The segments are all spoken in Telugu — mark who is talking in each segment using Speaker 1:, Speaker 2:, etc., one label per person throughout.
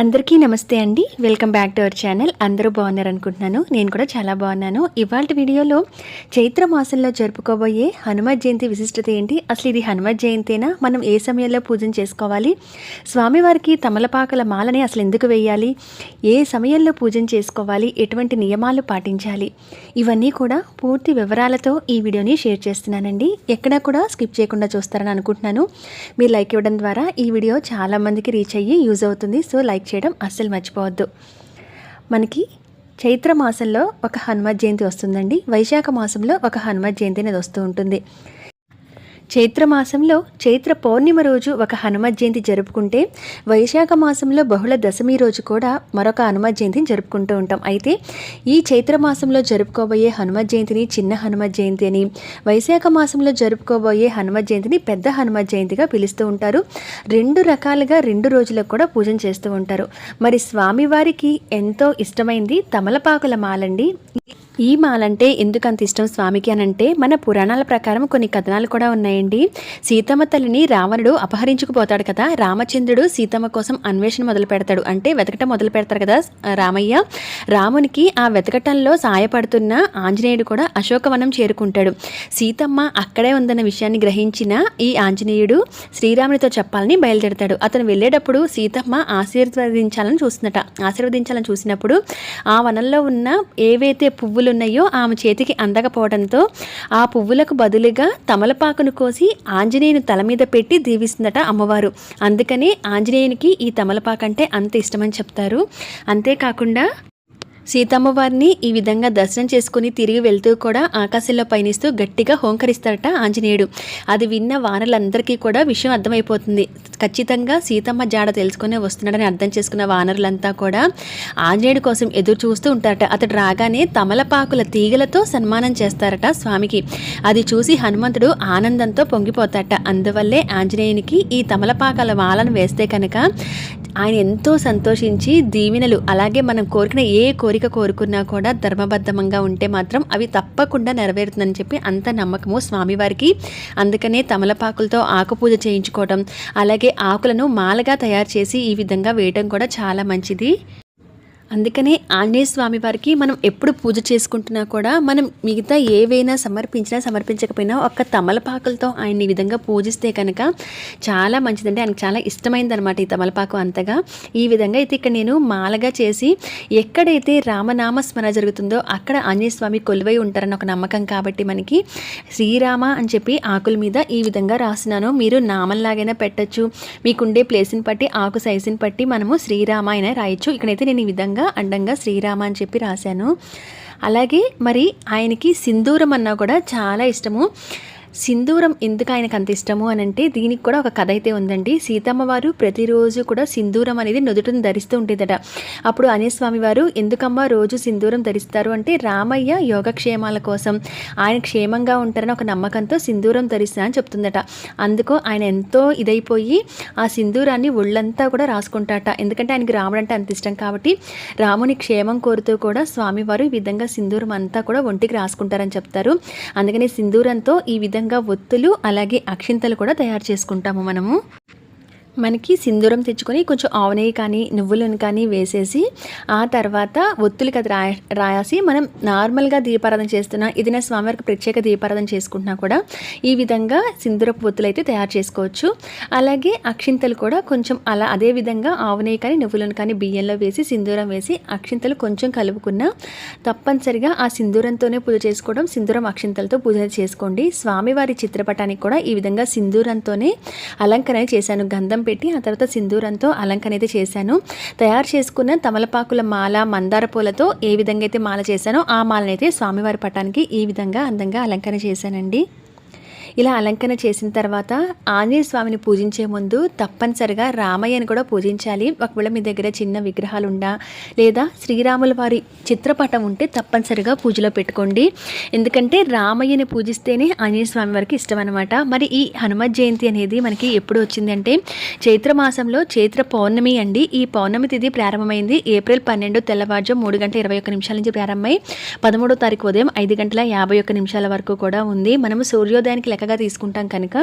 Speaker 1: అందరికీ నమస్తే అండి. Welcome back to our channel అందరూ బాగున్నారు అనుకుంటున్నాను నేను కూడా చాలా బాగున్నాను. ఇవాళ వీడియోలో చైత్ర మాసంలో జరుపుకోబోయే హనుమత్ జయంతి విశిష్టత ఏంటి? అసలు ఇది హనుమత్ జయంతేనా? మనం ఏ సమయంలో పూజన చేసుకోవాలి? స్వామివారికి తమలపాకల మాలని అసలు ఎందుకు వేయాలి? ఏ సమయంలో పూజన చేసుకోవాలి? ఎటువంటి నియమాలు పాటించాలి? ఇవన్నీ కూడా పూర్తి వివరాలతో ఈ వీడియోని షేర్ చేస్తున్నానండి. ఎక్కడా కూడా స్కిప్ చేయకుండా చూస్తారని అనుకుంటున్నాను. మీరు లైక్ ఇవ్వడం ద్వారా ఈ వీడియో చాలామందికి రీచ్ అయ్యి యూజ్ అవుతుంది. సో లైక్ చేయడం అస్సలు మర్చిపోవద్దు. మనకి చైత్ర మాసంలో ఒక హనుమత్ జయంతి వస్తుందండి. వైశాఖ మాసంలో ఒక హనుమత్ జయంతి అనేది వస్తూ ఉంటుంది. చైత్ర మాసంలో చైత్ర పౌర్ణిమ రోజు ఒక హనుమ జయంతి జరుపుకుంటే వైశాఖ మాసంలో బహుళ దశమి రోజు కూడా మరొక హనుమ జయంతిని జరుపుకుంటూ ఉంటాం. అయితే ఈ చైత్ర మాసంలో జరుపుకోబోయే హనుమ జయంతిని చిన్న హనుమ జయంతి అని వైశాఖ మాసంలో జరుపుకోబోయే హనుమ జయంతిని పెద్ద హనుమ జయంతిగా పిలుస్తూ ఉంటారు. రెండు రకాలుగా రెండు రోజులకు కూడా పూజన చేస్తూ ఉంటారు. మరి స్వామివారికి ఎంతో ఇష్టమైంది తమలపాకుల మాలండి. ఈ మాలంటే ఎందుకు అంత ఇష్టం స్వామికి అని అంటే మన పురాణాల ప్రకారం కొన్ని కథనాలు కూడా ఉన్నాయండి. సీతమ్మ తల్లిని రావణుడు అపహరించుకుపోతాడు కదా. రామచంద్రుడు సీతమ్మ కోసం అన్వేషణ మొదలు పెడతాడు. అంటే వెతకటం మొదలు పెడతారు కదా రామయ్య. రామునికి ఆ వెతకటంలో సాయపడుతున్న ఆంజనేయుడు కూడా అశోకవనం చేరుకుంటాడు. సీతమ్మ అక్కడే ఉందన్న విషయాన్ని గ్రహించిన ఈ ఆంజనేయుడు శ్రీరామునితో చెప్పాలని బయలుదేరతాడు. అతను వెళ్ళేటప్పుడు సీతమ్మ ఆశీర్వదించాలని చూస్తున్నట ఆశీర్వదించాలని చూసినప్పుడు ఆ వనంలో ఉన్న ఏవైతే పువ్వులు ఉన్నాయో ఆమె చేతికి అందకపోవడంతో ఆ పువ్వులకు బదులుగా తమలపాకును కోసి ఆంజనేయుని తల మీద పెట్టి దీవిస్తుందట అమ్మవారు. అందుకనే ఆంజనేయునికి ఈ తమలపాకు అంటే అంత ఇష్టమని చెప్తారు. అంతేకాకుండా సీతమ్మ వారిని ఈ విధంగా దర్శనం చేసుకుని తిరిగి వెళ్తూ కూడా ఆకాశంలో పయనిస్తూ గట్టిగా హోంకరిస్తారట ఆంజనేయుడు. అది విన్న వానరులందరికీ కూడా విషయం అర్థమైపోతుంది. ఖచ్చితంగా సీతమ్మ జాడ తెలుసుకునే వస్తున్నాడని అర్థం చేసుకున్న వానరులంతా కూడా ఆంజనేయుడి కోసం ఎదురు చూస్తూ ఉంటారట. అతడు రాగానే తమలపాకుల తీగలతో సన్మానం చేస్తారట స్వామికి. అది చూసి హనుమంతుడు ఆనందంతో పొంగిపోతాట అందువల్లే ఆంజనేయునికి ఈ తమలపాకాల మాలను వేస్తే కనుక ఆయన ఎంతో సంతోషించి దీవెనలు అలాగే మనం కోరిన ఏ కోరిక కోరుకున్నా కూడా ధర్మబద్ధంగా ఉంటే మాత్రం అవి తప్పకుండా నెరవేరుతుందని చెప్పి అంత నమ్మకము స్వామివారికి. అందుకనే తమలపాకులతో ఆకు పూజ చేయించుకోవడం అలాగే ఆకులను మాలగా తయారు చేసి ఈ విధంగా వేయటం కూడా చాలా మంచిది. అందుకనే ఆంజనేయ స్వామి వారికి మనం ఎప్పుడు పూజ చేసుకుంటున్నా కూడా మనం మిగతా ఏవైనా సమర్పించినా సమర్పించకపోయినా ఒక్క తమలపాకులతో ఆయన్ని ఈ విధంగా పూజిస్తే కనుక చాలా మంచిదండి. ఆయనకు చాలా ఇష్టమైంది అనమాట ఈ తమలపాకు అంతగా. ఈ విధంగా అయితే ఇక్కడ నేను మాలగా చేసి ఎక్కడైతే రామనామ స్మరణ జరుగుతుందో అక్కడ ఆంజనేయ స్వామి కొలువై ఉంటారని ఒక నమ్మకం కాబట్టి మనకి శ్రీరామ అని చెప్పి ఆకుల మీద ఈ విధంగా రాసినాను. మీరు నామంలాగైనా పెట్టచ్చు. మీకుండే ప్లేస్ని బట్టి ఆకు సైజుని బట్టి మనము శ్రీరామ అయినా రాయొచ్చు. ఇక్కడైతే నేను ఈ విధంగా అండంగా శ్రీరామ అని చెప్పి రాశాను. అలాగే మరి ఆయనకి సింధూరం అన్నా కూడా చాలా ఇష్టము. సింధూరం ఎందుకు ఆయనకు అంత ఇష్టము అని అంటే దీనికి కూడా ఒక కథ అయితే ఉందండి. సీతమ్మ వారు ప్రతిరోజు కూడా సింధూరం అనేది నుదుటిని ధరిస్తూ ఉండేదట. అప్పుడు అనేస్వామి వారు ఎందుకమ్మా రోజు సింధూరం ధరిస్తారు? అంటే రామయ్య యోగక్షేమాల కోసం. ఆయన క్షేమంగా ఉంటారని ఒక నమ్మకంతో సింధూరం ధరిస్తా అని చెప్తుందట. అందుకో ఆయన ఎంతో ఇదైపోయి ఆ సింధూరాన్ని ఒళ్ళంతా కూడా రాసుకుంటాట. ఎందుకంటే ఆయనకి రాముడు అంటే అంత ఇష్టం కాబట్టి రాముని క్షేమం కోరుతూ కూడా స్వామివారు ఈ విధంగా సింధూరం అంతా కూడా ఒంటికి రాసుకుంటారని చెప్తారు. అందుకని సింధూరంతో ఈ విధంగా ఒత్తులు అలాగే అక్షింతలు కూడా తయారు చేసుకుంటాము మనము. మనకి సింధూరం తెచ్చుకొని కొంచెం ఆవునెయ్యి కానీ నువ్వులను కానీ వేసేసి ఆ తర్వాత ఒత్తులు కదా రాయ రాసి మనం నార్మల్గా దీపారాధన చేస్తున్నా ఏదైనా స్వామివారికి ప్రత్యేక దీపారాధన చేసుకుంటున్నా కూడా ఈ విధంగా సింధూరపు ఒత్తులు అయితే తయారు చేసుకోవచ్చు. అలాగే అక్షింతలు కూడా కొంచెం అలా అదే విధంగా ఆవునెయ్యి కానీ నువ్వులను కానీ బియ్యంలో వేసి సింధూరం వేసి అక్షింతలు కొంచెం కలుపుకున్న తప్పనిసరిగా ఆ సింధూరంతోనే పూజ చేసుకోవడం సింధూరం అక్షింతలతో పూజ చేసుకోండి. స్వామివారి చిత్రపటానికి కూడా ఈ విధంగా సింధూరంతోనే అలంకరణ చేశాను. గంధం పెట్టి ఆ తర్వాత సింధూరంతో అలంకరణ అయితే చేశాను. తయారు చేసుకున్న తమలపాకుల మాల మందార పూలతో ఏ విధంగా అయితే మాల చేశానో ఆ మాలనైతే స్వామివారి పటానికి ఈ విధంగా అందంగా అలంకరణ చేశానండి. ఇలా అలంకరణ చేసిన తర్వాత ఆంజనేయ స్వామిని పూజించే ముందు తప్పనిసరిగా రామయ్యను కూడా పూజించాలి. ఒకవేళ మీ దగ్గర చిన్న విగ్రహాలు ఉండా లేదా శ్రీరాముల వారి చిత్రపటం ఉంటే తప్పనిసరిగా పూజలో పెట్టుకోండి. ఎందుకంటే రామయ్యని పూజిస్తేనే ఆంజనేయ స్వామి వారికి ఇష్టం అనమాట మరి ఈ హనుమత్ జయంతి అనేది మనకి ఎప్పుడు వచ్చిందంటే చైత్ర మాసంలో చైత్ర పౌర్ణమి అండి. ఈ పౌర్ణమి తిథి ప్రారంభమైంది. ఏప్రిల్ పన్నెండు తెల్లవారుజాము మూడు గంటల ఇరవై ఒక్క నిమిషాల నుంచి ప్రారంభమై పదమూడో తారీఖు ఉదయం ఐదు గంటల యాభై ఒక్క నిమిషాల వరకు కూడా ఉంది. మనము సూర్యోదయానికి లెక్క చక్కగా తీసుకుంటాం కనుక.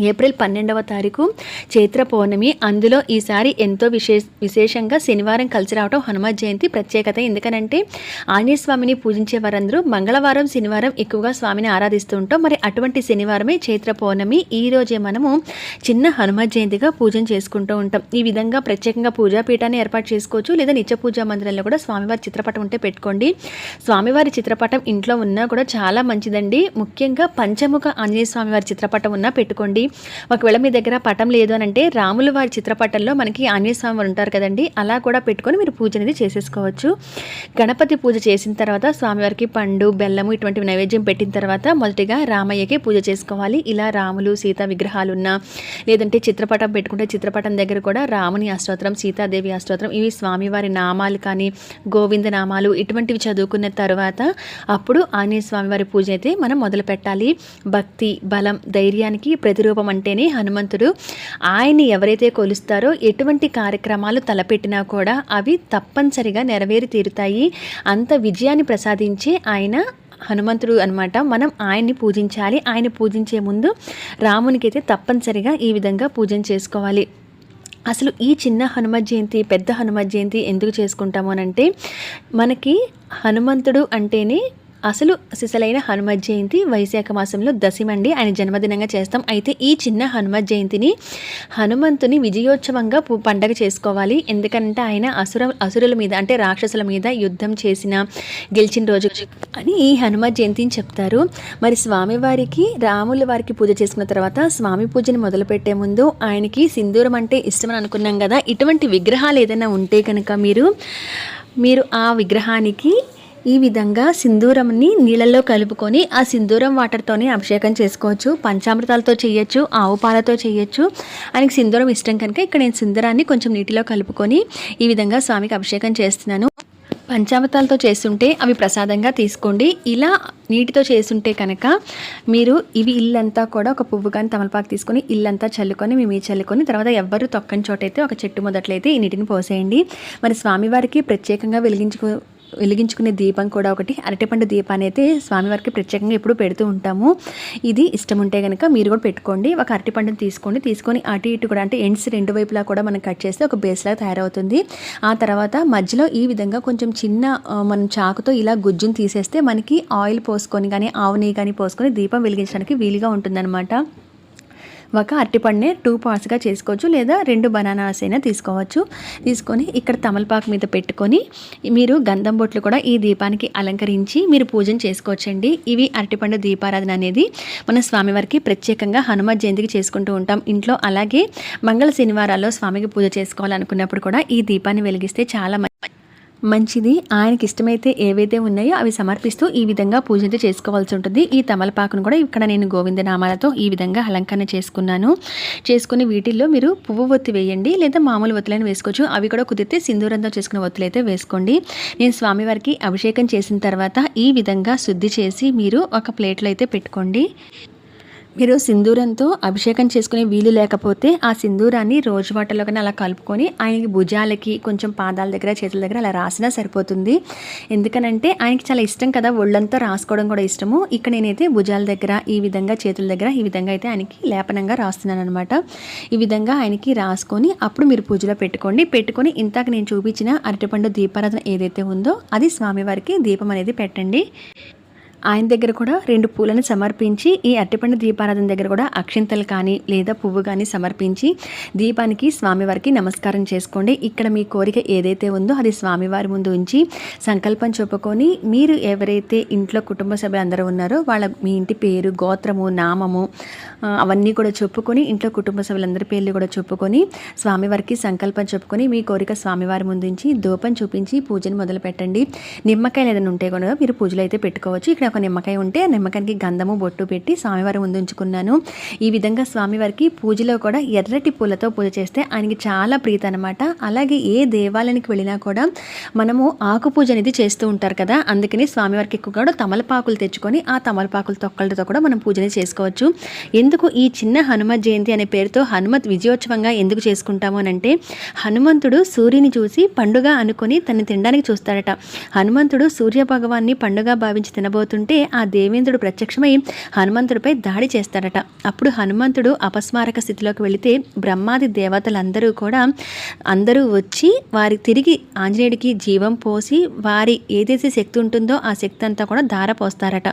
Speaker 1: ఏప్రిల్ పన్నెండవ తారీఖు చైత్ర పౌర్ణమి. అందులో ఈసారి ఎంతో విశేష విశేషంగా శనివారం కలిసి రావడం హనుమత్ జయంతి ప్రత్యేకత. ఎందుకనంటే ఆంజనేయ స్వామిని పూజించే వారందరూ మంగళవారం శనివారం ఎక్కువగా స్వామిని ఆరాధిస్తూ ఉంటాం. మరి అటువంటి శనివారమే చైత్ర పౌర్ణమి. ఈ రోజే మనము చిన్న హనుమత్ జయంతిగా పూజన చేసుకుంటూ ఉంటాం. ఈ విధంగా ప్రత్యేకంగా పూజాపీఠాన్ని ఏర్పాటు చేసుకోవచ్చు. లేదా నిత్య పూజా మందిరంలో కూడా స్వామివారి చిత్రపటం ఉంటే పెట్టుకోండి. స్వామివారి చిత్రపటం ఇంట్లో ఉన్నా కూడా చాలా మంచిదండి. ముఖ్యంగా పంచముఖ ఆంజనేయ స్వామివారి చిత్రపటం ఉన్నా పెట్టుకోండి. ఒకవేళ మీ దగ్గర పటం లేదు అని అంటే రాముల వారి చిత్రపటంలో మనకి ఆంజనేయ స్వామి వారు ఉంటారు కదండి అలా కూడా పెట్టుకొని మీరు పూజ అనేది చేసేసుకోవచ్చు. గణపతి పూజ చేసిన తర్వాత స్వామివారికి పండు బెల్లము ఇటువంటి నైవేద్యం పెట్టిన తర్వాత మొదటిగా రామయ్యకి పూజ చేసుకోవాలి. ఇలా రాములు సీత విగ్రహాలు ఉన్నా లేదంటే చిత్రపటం పెట్టుకుంటే చిత్రపటం దగ్గర కూడా రాముని అష్టోత్రం సీతాదేవి అష్టోత్రం ఇవి స్వామివారి నామాలు కానీ గోవింద నామాలు ఇటువంటివి చదువుకున్న తర్వాత అప్పుడు ఆంజనేయ స్వామివారి పూజ అయితే మనం మొదలు పెట్టాలి భక్తి బలం ధైర్యానికి ప్రతిరూపం అంటేనే హనుమంతుడు. ఆయన్ని ఎవరైతే కొలుస్తారో ఎటువంటి కార్యక్రమాలు తలపెట్టినా కూడా అవి తప్పనిసరిగా నెరవేరి తీరుతాయి. అంత విజయాన్ని ప్రసాదించే ఆయన హనుమంతుడు అనమాట మనం ఆయన్ని పూజించాలి. ఆయన పూజించే ముందు రామునికి అయితే తప్పనిసరిగా ఈ విధంగా పూజన చేసుకోవాలి. అసలు ఈ చిన్న హనుమ జయంతి పెద్ద హనుమ జయంతి ఎందుకు చేసుకుంటాము అంటే మనకి హనుమంతుడు అంటేనే అసలు సిసలైన హనుమత్ జయంతి వైశాఖ మాసంలో దశమండి. ఆయన జన్మదినంగా చేస్తాం. అయితే ఈ చిన్న హనుమత్ జయంతిని హనుమంతుని విజయోత్సవంగా పండగ చేసుకోవాలి. ఎందుకంటే ఆయన అసుర అసురుల మీద అంటే రాక్షసుల మీద యుద్ధం చేసిన గెలిచిన రోజు అని ఈ హనుమత్ జయంతిని చెప్తారు. మరి స్వామివారికి రాముల వారికి పూజ చేసుకున్న తర్వాత స్వామి పూజని మొదలుపెట్టే ముందు ఆయనకి సింధూరం అంటే ఇష్టమని అనుకున్నాం కదా. ఇటువంటి విగ్రహాలు ఏదైనా ఉంటే కనుక మీరు మీరు ఆ విగ్రహానికి ఈ విధంగా సింధూరంని నీళ్ళల్లో కలుపుకొని ఆ సింధూరం వాటర్తోనే అభిషేకం చేసుకోవచ్చు పంచామృతాలతో చేయొచ్చు ఆవు పాలతో చేయొచ్చు. ఆయనకి సింధూరం ఇష్టం కనుక ఇక్కడ నేను సింధూరాన్ని కొంచెం నీటిలో కలుపుకొని ఈ విధంగా స్వామికి అభిషేకం చేస్తున్నాను. పంచామృతాలతో చేస్తుంటే అవి ప్రసాదంగా తీసుకోండి. ఇలా నీటితో చేస్తుంటే కనుక మీరు ఇవి ఇల్లంతా కూడా ఒక పువ్వు కానీ తమలపాకు తీసుకొని ఇల్లంతా చల్లుకొని మీ చల్లుకొని తర్వాత ఎవ్వరూ తొక్కని చోటైతే ఒక చెట్టు మొదట్లయితే ఈ నీటిని పోసేయండి. మరి స్వామివారికి ప్రత్యేకంగా వెలిగించుకో వెలిగించుకునే దీపం కూడా ఒకటి. అరటిపండు దీపాన్ని అయితే స్వామివారికి ప్రత్యేకంగా ఎప్పుడు పెడుతూ ఉంటాము. ఇది ఇష్టం ఉంటే కనుక మీరు కూడా పెట్టుకోండి. ఒక అరటిపండుని తీసుకోండి. తీసుకొని అటు ఇటు కూడా అంటే ఎండ్స్ రెండు వైపులా కూడా మనం కట్ చేస్తే ఒక బేస్లా తయారవుతుంది. ఆ తర్వాత మధ్యలో ఈ విధంగా కొంచెం చిన్న మనం చాకుతో ఇలా గుజ్జును తీసేస్తే మనకి ఆయిల్ పోసుకొని కానీ ఆవు నెయ్యి కానీ పోసుకొని దీపం వెలిగించడానికి వీలుగా ఉంటుందన్నమాట. ఒక అరటిపండునే టూ పార్ట్స్గా చేసుకోవచ్చు లేదా రెండు బనానాస్ అయినా తీసుకోవచ్చు. తీసుకొని ఇక్కడ తమలపాకు మీద పెట్టుకొని మీరు గంధం బొట్లు కూడా ఈ దీపానికి అలంకరించి మీరు పూజను చేసుకోవచ్చండి. ఇవి అరటిపండు దీపారాధన అనేది మన స్వామివారికి ప్రత్యేకంగా హనుమ జయంతికి చేసుకుంటూ ఉంటాం. ఇంట్లో అలాగే మంగళ శనివారాల్లో స్వామికి పూజ చేసుకోవాలనుకున్నప్పుడు కూడా ఈ దీపాన్ని వెలిగిస్తే చాలా మంచిది. ఆయనకి ఇష్టమైతే ఏవైతే ఉన్నాయో అవి సమర్పిస్తూ ఈ విధంగా పూజ చేసుకోవాల్సి ఉంటుంది. ఈ తమలపాకును కూడా ఇక్కడ నేను గోవిందనామాలతో ఈ విధంగా అలంకరణ చేసుకున్నాను. చేసుకుని వీటిల్లో మీరు పువ్వు ఒత్తి వేయండి లేదా మామూలు ఒత్తులను వేసుకోవచ్చు. అవి కూడా కుదిరితే సింధూరంతో చేసుకున్న ఒత్తులు అయితే వేసుకోండి. నేను స్వామివారికి అభిషేకం చేసిన తర్వాత ఈ విధంగా శుద్ధి చేసి మీరు ఒక ప్లేట్లో అయితే పెట్టుకోండి. మీరు సింధూరంతో అభిషేకం చేసుకునే వీలు లేకపోతే ఆ సింధూరాన్ని రోజు వాటర్లో కానీ అలా కలుపుకొని ఆయనకి భుజాలకి కొంచెం పాదాల దగ్గర చేతుల దగ్గర అలా రాసినా సరిపోతుంది. ఎందుకనంటే ఆయనకి చాలా ఇష్టం కదా ఒళ్ళంతా రాసుకోవడం కూడా ఇష్టము. ఇక్కడ నేనైతే భుజాల దగ్గర ఈ విధంగా చేతుల దగ్గర ఈ విధంగా అయితే ఆయనకి లేపనంగా రాస్తున్నాను అనమాట ఈ విధంగా ఆయనకి రాసుకొని అప్పుడు మీరు పూజలో పెట్టుకోండి. పెట్టుకొని ఇంతాక నేను చూపించిన అరటిపండు దీపారాధన ఏదైతే ఉందో అది స్వామివారికి దీపం అనేది పెట్టండి. ఆయన దగ్గర కూడా రెండు పూలను సమర్పించి ఈ అట్టిపండు దీపారాధన దగ్గర కూడా అక్షింతలు కానీ లేదా పువ్వు కానీ సమర్పించి దీపానికి స్వామివారికి నమస్కారం చేసుకోండి. ఇక్కడ మీ కోరిక ఏదైతే ఉందో అది స్వామివారి ముందు ఉంచి సంకల్పం చెప్పుకొని మీరు ఎవరైతే ఇంట్లో కుటుంబ సభ్యులందరూ ఉన్నారో వాళ్ళ మీ ఇంటి పేరు గోత్రము నామము అవన్నీ కూడా చెప్పుకొని ఇంట్లో కుటుంబ సభ్యులందరి పేర్లు కూడా చెప్పుకొని స్వామివారికి సంకల్పం చెప్పుకొని మీ కోరిక స్వామివారి ముందుంచి దూపం చూపించి పూజను మొదలు పెట్టండి నిమ్మకాయలు ఏదైనా ఉంటే కూడా మీరు పూజలు అయితే పెట్టుకోవచ్చు. ఇక్కడ ఒక నిమ్మకాయ ఉంటే నిమ్మకాయకి గంధము బొట్టు పెట్టి స్వామివారి ముందు ఉంచుకున్నాను. ఈ విధంగా స్వామివారికి పూజలో కూడా ఎర్రటి పూలతో పూజ చేస్తే ఆయనకి చాలా ప్రీతి అనమాట అలాగే ఏ దేవాలయానికి వెళ్ళినా కూడా మనము ఆకు పూజ అనేది చేస్తూ ఉంటారు కదా అందుకని స్వామివారికి ఎక్కువ కూడా తమలపాకులు తెచ్చుకొని ఆ తమలపాకుల తొక్కలతో కూడా మనం పూజని చేసుకోవచ్చు. ఎందుకు ఈ చిన్న హనుమత్ జయంతి అనే పేరుతో హనుమత్ విజయోత్సవంగా ఎందుకు చేసుకుంటాము అని అంటే హనుమంతుడు సూర్యుని చూసి పండుగ అనుకొని తను తినడానికి చూస్తాడట. హనుమంతుడు సూర్య భగవాన్ని పండుగ భావించి తినబోతు వెళ్తుంటే ఆ దేవేంద్రుడు ప్రత్యక్షమై హనుమంతుడిపై దాడి చేస్తాడట. అప్పుడు హనుమంతుడు అపస్మారక స్థితిలోకి వెళితే బ్రహ్మాది దేవతలందరూ కూడా అందరూ వచ్చి వారి తిరిగి ఆంజనేయుడికి జీవం పోసి వారి ఏదైతే శక్తి ఉంటుందో ఆ శక్తి అంతా కూడా ధారపోస్తారట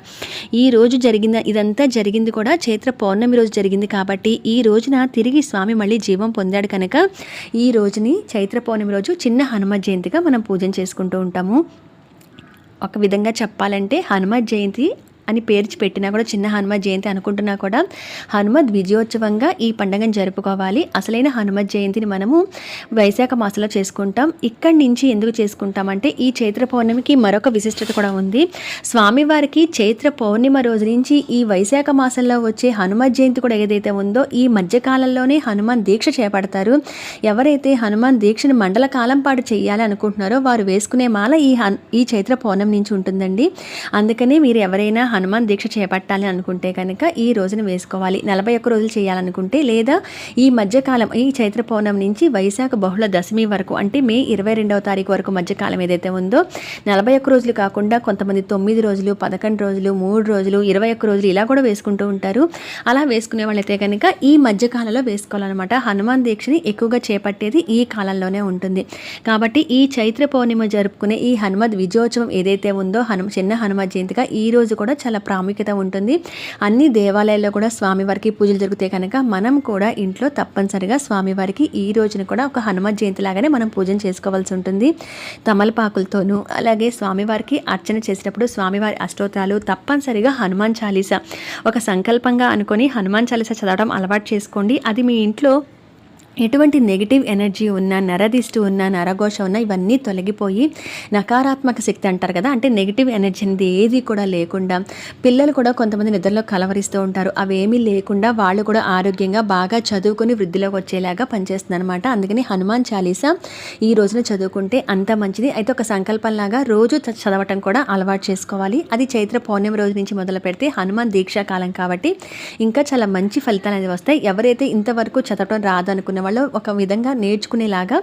Speaker 1: ఈ రోజు జరిగిన ఇదంతా జరిగింది కూడా చైత్ర పౌర్ణమి రోజు జరిగింది కాబట్టి ఈ రోజున తిరిగి స్వామి మళ్ళీ జీవం పొందాడు కనుక ఈ రోజుని చైత్ర పౌర్ణమి రోజు చిన్న హనుమ జయంతిగా మనం పూజన చేసుకుంటూ ఉంటాము. ఒక విధంగా చెప్పాలంటే హనుమ జయంతి అని పేర్చి పెట్టినా కూడా చిన్న హనుమ జయంతి అనుకుంటున్నా కూడా హనుమద్ విజయోత్సవంగా ఈ పండుగను జరుపుకోవాలి. అసలైన హనుమత్ జయంతిని మనము వైశాఖ మాసంలో చేసుకుంటాం. ఇక్కడి నుంచి ఎందుకు చేసుకుంటామంటే ఈ చైత్ర పౌర్ణమికి మరొక విశిష్టత కూడా ఉంది. స్వామివారికి చైత్ర పౌర్ణిమ రోజు నుంచి ఈ వైశాఖ మాసంలో వచ్చే హనుమత్ జయంతి కూడా ఏదైతే ఉందో ఈ మధ్యకాలంలోనే హనుమాన్ దీక్ష చేపడతారు. ఎవరైతే హనుమాన్ దీక్షను మండల కాలం పాటు చేయాలి అనుకుంటున్నారో వారు వేసుకునే మాల ఈ హన్ ఈ చైత్ర పౌర్ణమి నుంచి ఉంటుందండి. అందుకనే మీరు ఎవరైనా హనుమాన్ దీక్ష చేపట్టాలి అనుకుంటే కనుక ఈ రోజున వేసుకోవాలి. నలభై ఒక్క రోజులు చేయాలనుకుంటే లేదా ఈ మధ్యకాలం ఈ చైత్ర పౌర్ణమి నుంచి వైశాఖ బహుళ దశమి వరకు అంటే మే ఇరవై రెండవ తారీఖు వరకు మధ్యకాలం ఏదైతే ఉందో నలభై ఒక్క రోజులు కాకుండా కొంతమంది తొమ్మిది రోజులు పదకొండు రోజులు మూడు రోజులు ఇరవై ఒక్క రోజులు ఇలా కూడా వేసుకుంటూ ఉంటారు. అలా వేసుకునే వాళ్ళైతే కనుక ఈ మధ్యకాలంలో వేసుకోవాలన్నమాట. హనుమాన్ దీక్షని ఎక్కువగా చేపట్టేది ఈ కాలంలోనే ఉంటుంది. కాబట్టి ఈ చైత్ర పౌర్ణిమ జరుపుకునే ఈ హనుమద్ విజయోత్సవం ఏదైతే ఉందో హనుమ చిన్న హనుమత్ జయంతిగా ఈ రోజు కూడా చాలా ప్రాముఖ్యత ఉంటుంది. అన్ని దేవాలయాల్లో కూడా స్వామివారికి పూజలు జరుగుతాయి కనుక మనం కూడా ఇంట్లో తప్పనిసరిగా స్వామివారికి ఈ రోజున కూడా ఒక హనుమత్ జయంతి లాగానే మనం పూజన చేసుకోవాల్సి ఉంటుంది. తమలపాకులతోనూ అలాగే స్వామివారికి అర్చన చేసేటప్పుడు స్వామివారి అష్టోత్తరాలు తప్పనిసరిగా హనుమాన్ చాలీసా. ఒక సంకల్పంగా అనుకొని హనుమాన్ చాలీసా చదవడం అలవాటు చేసుకోండి. అది మీ ఇంట్లో ఎటువంటి నెగిటివ్ ఎనర్జీ ఉన్నా నరదిష్టి ఉన్నా నరఘోష ఉన్నా ఇవన్నీ తొలగిపోయి నకారాత్మక శక్తి అంటారు కదా. అంటే నెగిటివ్ ఎనర్జీ అనేది ఏది కూడా లేకుండా పిల్లలు కూడా కొంతమంది నిద్రలో కలవరిస్తూ ఉంటారు. అవేమీ లేకుండా వాళ్ళు కూడా ఆరోగ్యంగా బాగా చదువుకొని వృద్ధిలోకి వచ్చేలాగా పనిచేస్తుంది అనమాట అందుకని హనుమాన్ చాలీసా ఈ రోజున చదువుకుంటే అంత మంచిది. అయితే ఒక సంకల్పంలాగా రోజు చదవటం కూడా అలవాటు చేసుకోవాలి. అది చైత్ర పౌర్ణమి రోజు నుంచి మొదలు పెడితే హనుమాన్ దీక్షాకాలం కాబట్టి ఇంకా చాలా మంచి ఫలితాలు అనేది వస్తాయి. ఎవరైతే ఇంతవరకు చదవటం రాదనుకున్న వాళ్ళు ఒక విధంగా నేర్చుకునేలాగా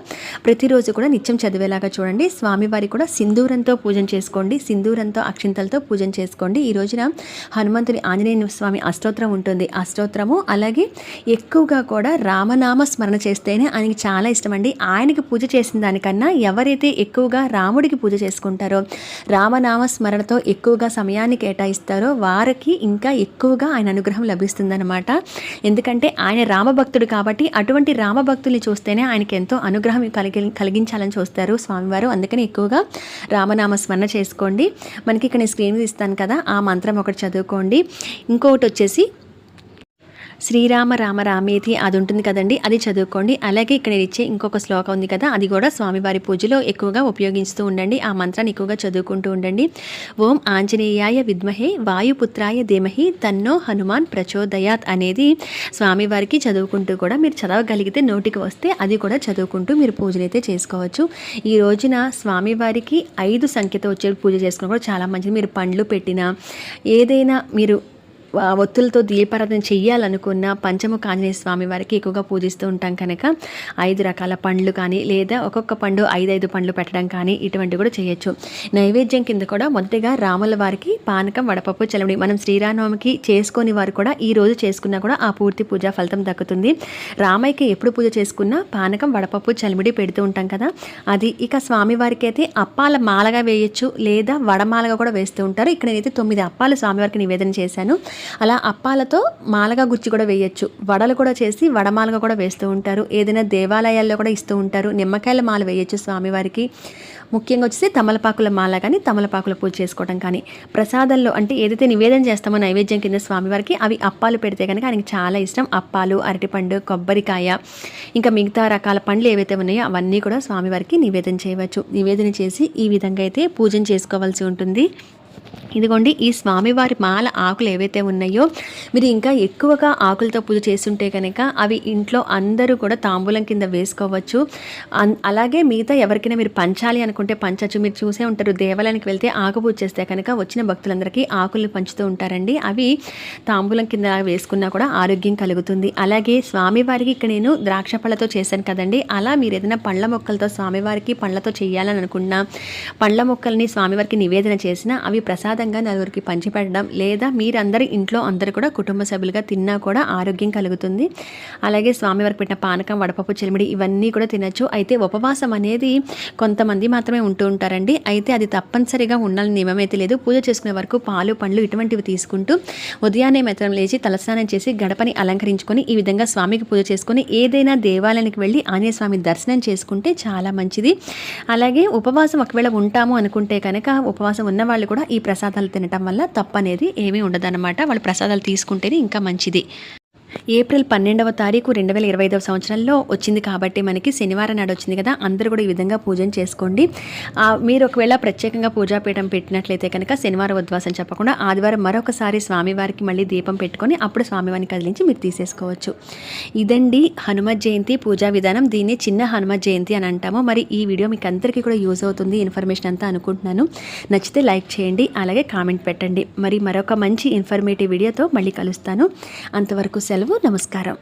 Speaker 1: ప్రతిరోజు కూడా నిత్యం చదివేలాగా చూడండి. స్వామివారి కూడా సింధూరంతో పూజన చేసుకోండి. సింధూరంతో అక్షింతలతో పూజన చేసుకోండి. ఈ రోజున హనుమంతుని ఆంజనేయ స్వామి అష్టోత్తరం ఉంటుంది. అష్టోత్తరము అలాగే ఎక్కువగా కూడా రామనామ స్మరణ చేస్తేనే ఆయనకి చాలా ఇష్టం అండి ఆయనకి పూజ చేసిన దానికన్నా ఎవరైతే ఎక్కువగా రాముడికి పూజ చేసుకుంటారో రామనామ స్మరణతో ఎక్కువగా సమయాన్ని కేటాయిస్తారో వారికి ఇంకా ఎక్కువగా ఆయన అనుగ్రహం లభిస్తుందన్నమాట. ఎందుకంటే ఆయన రామభక్తుడు కాబట్టి అటువంటి రామభక్తుల్ని చూస్తేనే ఆయనకి ఎంతో అనుగ్రహం కలిగి కలిగించాలని చూస్తారు స్వామివారు. అందుకని ఎక్కువగా రామనామ స్మరణ చేసుకోండి. మనకి ఇక్కడ నేను స్క్రీన్ ఇస్తాను కదా ఆ మంత్రం ఒకటి చదువుకోండి. ఇంకొకటి వచ్చేసి శ్రీరామ రామ రామేతి అది ఉంటుంది కదండి అది చదువుకోండి. అలాగే ఇక్కడ ఇచ్చే ఇంకొక శ్లోకం ఉంది కదా అది కూడా స్వామివారి పూజలో ఎక్కువగా ఉపయోగిస్తూ ఉండండి. ఆ మంత్రాన్ని ఎక్కువగా చదువుకుంటూ ఉండండి. ఓం ఆంజనేయాయ విద్మహే వాయుపుత్రాయ ధీమహి తన్నో హనుమాన్ ప్రచోదయాత్ అనేది స్వామివారికి చదువుకుంటూ కూడా మీరు చదవగలిగితే నోటికి వస్తే అది కూడా చదువుకుంటూ మీరు పూజనైతే చేసుకోవచ్చు. ఈ రోజున స్వామివారికి ఐదు సంఖ్యతో వచ్చే పూజ చేసుకున్న కూడా చాలా మంచిది. మీరు పండ్లు పెట్టినా ఏదైనా మీరు ఒత్తులతో దీపారాధన చెయ్యాలనుకున్న పంచముఖ ఆంజనేయ స్వామి వారికి ఎక్కువగా పూజిస్తూ ఉంటాం కనుక ఐదు రకాల పండ్లు కానీ లేదా ఒక్కొక్క పండు ఐదైదు పండ్లు పెట్టడం కానీ ఇటువంటివి కూడా చేయొచ్చు. నైవేద్యం కింద కూడా మొదటిగా రాముల వారికి పానకం వడపప్పు చలమడి మనం శ్రీరామనవమికి చేసుకొని వారు కూడా ఈ రోజు చేసుకున్నా కూడా ఆ పూర్తి పూజా ఫలితం దక్కుతుంది. రామయ్యకి ఎప్పుడు పూజ చేసుకున్నా పానకం వడపప్పు చలిమిడి పెడుతూ ఉంటాం కదా. అది ఇక స్వామివారికి అయితే అప్పాల మాలగా వేయొచ్చు లేదా వడమాలగా కూడా వేస్తూ ఉంటారు. ఇక్కడ నేనైతే తొమ్మిది అప్పాలు స్వామివారికి నివేదన చేశాను. అలా అప్పాలతో మాలగా గుచ్చి కూడా వేయచ్చు. వడలు కూడా చేసి వడమాలగా కూడా వేస్తూ ఉంటారు. ఏదైనా దేవాలయాల్లో కూడా ఇస్తూ ఉంటారు. నిమ్మకాయల మాల వేయచ్చు స్వామివారికి. ముఖ్యంగా వచ్చేసి తమలపాకుల మాల కానీ తమలపాకుల పూజ చేసుకోవడం కానీ. ప్రసాదంలో అంటే ఏదైతే నివేదన చేస్తామో నైవేద్యం కింద స్వామివారికి అవి అప్పాలు పెడితే కనుక ఆయనకి చాలా ఇష్టం. అప్పాలు అరటిపండు కొబ్బరికాయ ఇంకా మిగతా రకాల పండ్లు ఏవైతే ఉన్నాయో అవన్నీ కూడా స్వామివారికి నివేదన చేయవచ్చు. నివేదన చేసి ఈ విధంగా అయితే పూజన చేసుకోవాల్సి ఉంటుంది. ఇదిగోండి ఈ స్వామివారి మాల ఆకులు ఏవైతే ఉన్నాయో మీరు ఇంకా ఎక్కువగా ఆకులతో పూజ చేస్తుంటే కనుక అవి ఇంట్లో అందరూ కూడా తాంబూలం కింద వేసుకోవచ్చు. అన్- అలాగే మిగతా ఎవరికైనా మీరు పంచాలి అనుకుంటే పంచచ్చు. మీరు చూసే ఉంటారు దేవాలయానికి వెళ్తే ఆకు పూజ చేస్తే కనుక వచ్చిన భక్తులందరికీ ఆకులు పంచుతూ ఉంటారండి. అవి తాంబూలం కింద వేసుకున్నా కూడా ఆరోగ్యం కలుగుతుంది. అలాగే స్వామివారికి ఇక్కడ నేను ద్రాక్ష పళ్ళతో చేశాను కదండి. అలా మీరు ఏదైనా పండ్ల మొక్కలతో స్వామివారికి పండ్లతో చేయాలని అనుకున్నా పండ్ల మొక్కల్ని స్వామివారికి నివేదన చేసినా అవి ప్రసాదంగా నలుగురికి పంచిపెట్టడం లేదా మీరందరూ ఇంట్లో అందరూ కూడా కుటుంబ సభ్యులుగా తిన్నా కూడా ఆరోగ్యం కలుగుతుంది. అలాగే స్వామివారికి పెట్టిన పానకం వడపప్పు చిలిమిడి ఇవన్నీ కూడా తినచ్చు. అయితే ఉపవాసం అనేది కొంతమంది మాత్రమే ఉంటూ ఉంటారండి. అయితే అది తప్పనిసరిగా ఉండాలని నియమమైతే లేదు. పూజ చేసుకునే వరకు పాలు పండ్లు ఇటువంటివి తీసుకుంటూ ఉదయాన్నే మిత్రం లేచి తలస్నానం చేసి గడపని అలంకరించుకొని ఈ విధంగా స్వామికి పూజ చేసుకొని ఏదైనా దేవాలయానికి వెళ్ళి ఆంజనేయ స్వామి దర్శనం చేసుకుంటే చాలా మంచిది. అలాగే ఉపవాసం ఒకవేళ ఉంటాము అనుకుంటే కనుక ఉపవాసం ఉన్న వాళ్ళు కూడా ఈ ప్రసాదాలు తినటం వల్ల తప్పు అనేది ఏమీ ఉండదన్నమాట. వాళ్ళు ప్రసాదాలు తీసుకుంటేనే ఇంకా మంచిది. ఏప్రిల్ పన్నెండవ తారీఖు రెండు వేల ఇరవై ఐదవ సంవత్సరంలో వచ్చింది కాబట్టి మనకి శనివారం నాడు వచ్చింది కదా. అందరూ కూడా ఈ విధంగా పూజను చేసుకోండి. మీరు ఒకవేళ ప్రత్యేకంగా పూజాపీఠం పెట్టినట్లయితే కనుక శనివారం ఉద్వాసం చెప్పకుండా ఆదివారం మరొకసారి స్వామివారికి మళ్ళీ దీపం పెట్టుకొని అప్పుడు స్వామివారిని కదిలించి మీరు తీసేసుకోవచ్చు. ఇదండి హనుమ జయంతి పూజా విధానం. దీన్ని చిన్న హనుమ జయంతి అని అంటాము. మరి ఈ వీడియో మీకు అందరికీ కూడా యూజ్ అవుతుంది ఇన్ఫర్మేషన్ అంతా అనుకుంటున్నాను. నచ్చితే లైక్ చేయండి అలాగే కామెంట్ పెట్టండి. మరి మరొక మంచి ఇన్ఫర్మేటివ్ వీడియోతో మళ్ళీ కలుస్తాను. అంతవరకు సెలవు నమస్కారం.